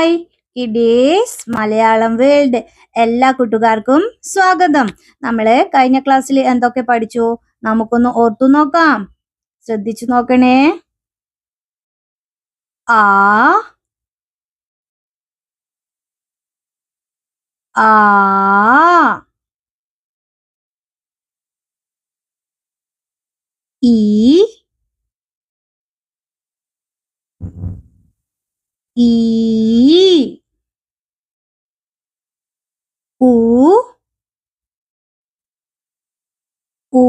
Hi ഇഡീസ് Malayalam world എല്ലാ കൂട്ടുകാർക്കും സ്വാഗതം. നമ്മൾ കഴിഞ്ഞ ക്ലാസ്സിൽ എന്തൊക്കെ പഠിച്ചു? നമുക്കൊന്ന് ഓർത്തു നോക്കാം. ശ്രദ്ധിച്ചു നോക്കണേ. ആ ആ ഈ ഈ อูอู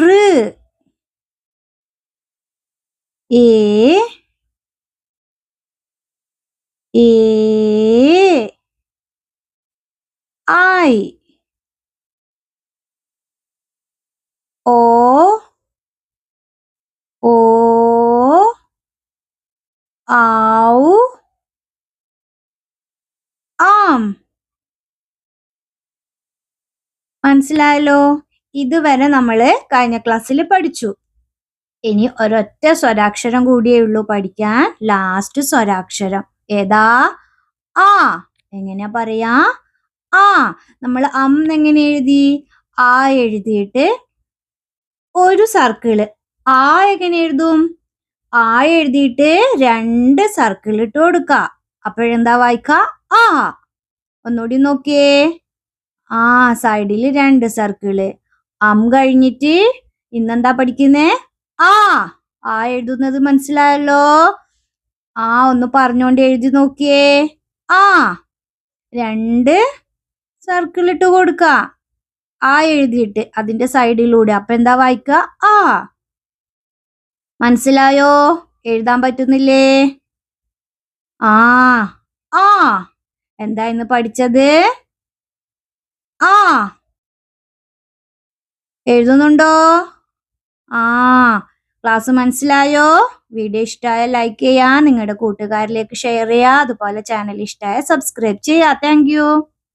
รือเอ เอ ไอ โอ โอ เอาว മനസ്സിലായല്ലോ? ഇതുവരെ നമ്മൾ കഴിഞ്ഞ ക്ലാസ്സിൽ പഠിച്ചു. ഇനി ഒരൊറ്റ സ്വരാക്ഷരം കൂടിയേ ഉള്ളൂ പഠിക്കാൻ. ലാസ്റ്റ് സ്വരാക്ഷരം. ഏതാ? ആ. എങ്ങനെയാ പറയാ? ആ. നമ്മൾ അം എങ്ങനെ എഴുതി? ആ എഴുതിയിട്ട് ഒരു സർക്കിൾ ആ എങ്ങനെ എഴുതും? ആ എഴുതിയിട്ട് രണ്ട് സർക്കിൾ ഇട്ട് കൊടുക്ക. അപ്പോഴെന്താ വായിക്ക? ആ. ഒന്നുകൂടി നോക്കിയേ. ആ സൈഡിൽ രണ്ട് സർക്കിൾ അം കഴിഞ്ഞിട്ട് ഇന്നെന്താ പഠിക്കുന്നേ? ആ ആ എഴുതുന്നത് മനസ്സിലായല്ലോ. ആ ഒന്ന് പറഞ്ഞോണ്ട് എഴുതി നോക്കിയേ. ആ രണ്ട് സർക്കിൾ ഇട്ട് കൊടുക്ക. ആ എഴുതിയിട്ട് അതിന്റെ സൈഡിലൂടെ അപ്പൊ എന്താ വായിക്ക? ആ. മനസ്സിലായോ? എഴുതാൻ പറ്റുന്നില്ലേ? ആ. എന്താ ഇന്ന് പഠിച്ചത്? ആ. എഴുതുന്നുണ്ടോ? ആ. ക്ലാസ് മനസ്സിലായോ? വീഡിയോ ഇഷ്ടമായ ലൈക്ക് ചെയ്യുക നിങ്ങളുടെ കൂട്ടുകാരിലേക്ക് ഷെയർ ചെയ്യുക അതുപോലെ ചാനൽ ഇഷ്ടമായ സബ്സ്ക്രൈബ് ചെയ്യുക താങ്ക്